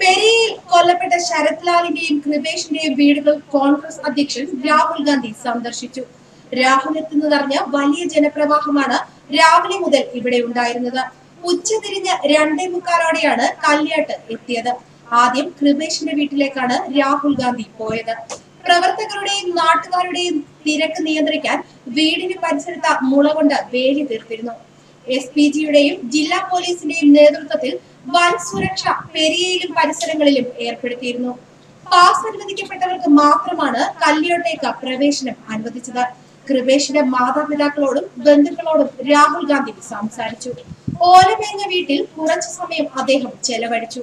പെരിയയിൽ കൊല്ലപ്പെട്ട ശരത് ലാലിന്റെയും കൃപേഷിന്റെയും വീടുകൾ കോൺഗ്രസ് അധ്യക്ഷൻ രാഹുൽ ഗാന്ധി സന്ദർശിച്ചു. രാഹുൽ എത്തുന്നതറിഞ്ഞ വലിയ ജനപ്രവാഹമാണ് രാവിലെ മുതൽ ഇവിടെ ഉണ്ടായിരുന്നത്. ഉച്ചതിരിഞ്ഞ് രണ്ടേ മുക്കാലോടെയാണ് കല്യാട്ട് എത്തിയത്. ആദ്യം കൃപേഷിന്റെ വീട്ടിലേക്കാണ് രാഹുൽ ഗാന്ധി പോയത്. പ്രവർത്തകരുടെയും നാട്ടുകാരുടെയും തിരക്ക് നിയന്ത്രിക്കാൻ വീടിന് പരിസരത്ത് മുള കൊണ്ട് വേലി തീർത്തിരുന്നു. എസ് പി ജിയുടെയും ജില്ലാ പോലീസിന്റെയും നേതൃത്വത്തിൽ വൻ സുരക്ഷ പെരിയയിലും പരിസരങ്ങളിലും ഏർപ്പെടുത്തിയിരുന്നു. പാസ് അനുവദിക്കപ്പെട്ടവർക്ക് മാത്രമാണ് കല്യോട്ടേക്ക് പ്രവേശനം അനുവദിച്ചത്. കൃപേഷിന്റെ മാതാപിതാക്കളോടും ബന്ധുക്കളോടും രാഹുൽ ഗാന്ധി സംസാരിച്ചു. ഓലമേഞ്ഞ വീട്ടിൽ കുറച്ചു സമയം അദ്ദേഹം ചെലവഴിച്ചു.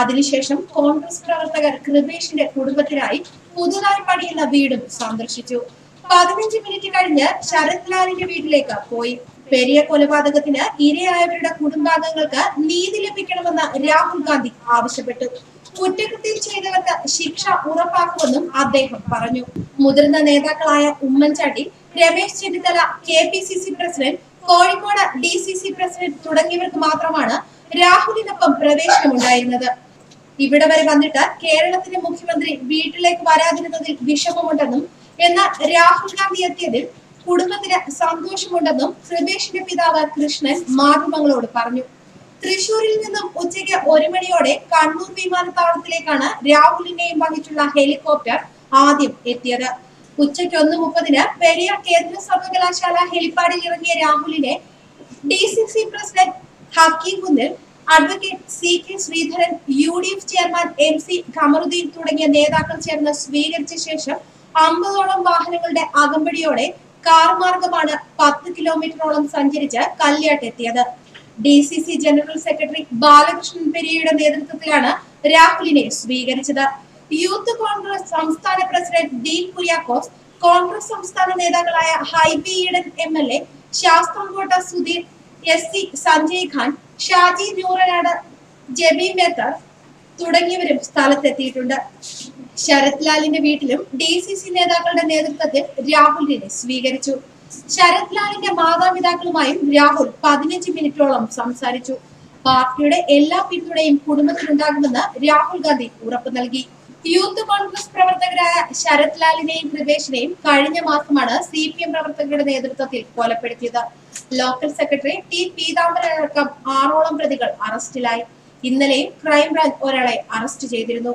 അതിനുശേഷം കോൺഗ്രസ് പ്രവർത്തകർ കൃപേഷിന്റെ കുടുംബത്തിനായി പുതുതായി പണിയുന്ന വീടും സന്ദർശിച്ചു. പതിനഞ്ച് മിനിറ്റ് കഴിഞ്ഞ് ശരത് ലാലിന്റെ വീട്ടിലേക്ക് പോയി. പെരിയ കൊലപാതകത്തിന് ഇരയായവരുടെ കുടുംബാംഗങ്ങൾക്ക് നീതി ലഭിക്കണമെന്ന് രാഹുൽ ഗാന്ധി ആവശ്യപ്പെട്ടു. കുറ്റകൃത്യം ചെയ്തവർക്ക് ശിക്ഷ ഉറപ്പാക്കുമെന്നും അദ്ദേഹം പറഞ്ഞു. മുതിർന്ന നേതാക്കളായ Oommen Chandy Ramesh Chennithala K P C C president Kozhikode D C C president തുടങ്ങിയവർക്ക് മാത്രമാണ് രാഹുലിനൊപ്പം പ്രവേശനമുണ്ടായിരുന്നത്. ഇവിടെ വരെ വന്നിട്ട് കേരളത്തിലെ മുഖ്യമന്ത്രി വീട്ടിലേക്ക് വരാതിരുന്നതിൽ വിഷമമുണ്ടെന്നും എന്നാൽ രാഹുൽ ഗാന്ധി എത്തിയതിൽ കുടുംബത്തിന് സന്തോഷമുണ്ടെന്നും ശ്രീദേശിന്റെ പിതാവ് കൃഷ്ണൻ മാധ്യമങ്ങളോട് പറഞ്ഞു. തൃശൂരിൽ നിന്നും ഉച്ചയ്ക്ക് ഒരു മണിയോടെ കണ്ണൂർ വിമാനത്താവളത്തിലേക്കാണ് രാഹുലിനെയും വഹിച്ചുള്ള ഹെലികോപ്റ്റർ ആദ്യം എത്തിയത്. ഉച്ചയ്ക്ക് ഒന്ന് മുപ്പതിന് പെരിയ കേന്ദ്ര സർവകലാശാല ഹെലിപ്പാഡിൽ ഇറങ്ങിയ രാഹുലിനെ D C C president Hakeem advocate C K Sreedharan U D F chairman M C Khamaruddin തുടങ്ങിയ നേതാക്കൾ ചേർന്ന് സ്വീകരിച്ച ശേഷം അമ്പതോളം വാഹനങ്ങളുടെ അകമ്പടിയോടെ കാർ മാർഗമാണ് പത്ത് കിലോമീറ്ററോളം സഞ്ചരിച്ച് കല്യാട്ട് എത്തിയത്. D C C general secretary Balakrishnan പെരിയയുടെ നേതൃത്വത്തിലാണ് രാഹുലിനെ സ്വീകരിച്ചത്. യൂത്ത് കോൺഗ്രസ് സംസ്ഥാന പ്രസിഡന്റ് ഡീൻ കുര്യാക്കോസ് കോൺഗ്രസ് സംസ്ഥാന നേതാക്കളായ Hibi Eden M L A Sasthamkotta Sudheer S C Sanjay Khan Shaji Nooranad Jebi Mather തുടങ്ങിയവരും സ്ഥലത്തെത്തിയിട്ടുണ്ട്. ശരത് ലാലിന്റെ വീട്ടിലും ഡി സി സി നേതാക്കളുടെ നേതൃത്വത്തിൽ രാഹുലിനെ സ്വീകരിച്ചു. ശരത് ലാലിന്റെ മാതാപിതാക്കളുമായും രാഹുൽ പതിനഞ്ച് മിനിറ്റോളം സംസാരിച്ചു. പാർട്ടിയുടെ എല്ലാ പിന്തുണയും കുടുംബത്തിനുണ്ടാകുമെന്ന് രാഹുൽ ഗാന്ധി ഉറപ്പു നൽകി. യൂത്ത് കോൺഗ്രസ് പ്രവർത്തകരായ ശരത് ലാലിനെയും കൃപേഷിനെയും കഴിഞ്ഞ മാസമാണ് സി പി എം പ്രവർത്തകരുടെ നേതൃത്വത്തിൽ കൊലപ്പെടുത്തിയത്. ലോക്കൽ സെക്രട്ടറി ടി പീതാംബരൻ അടക്കം ആറോളം പ്രതികൾ അറസ്റ്റിലായി. ഇന്നലെയും ക്രൈംബ്രാഞ്ച് ഒരാളെ അറസ്റ്റ് ചെയ്തിരുന്നു.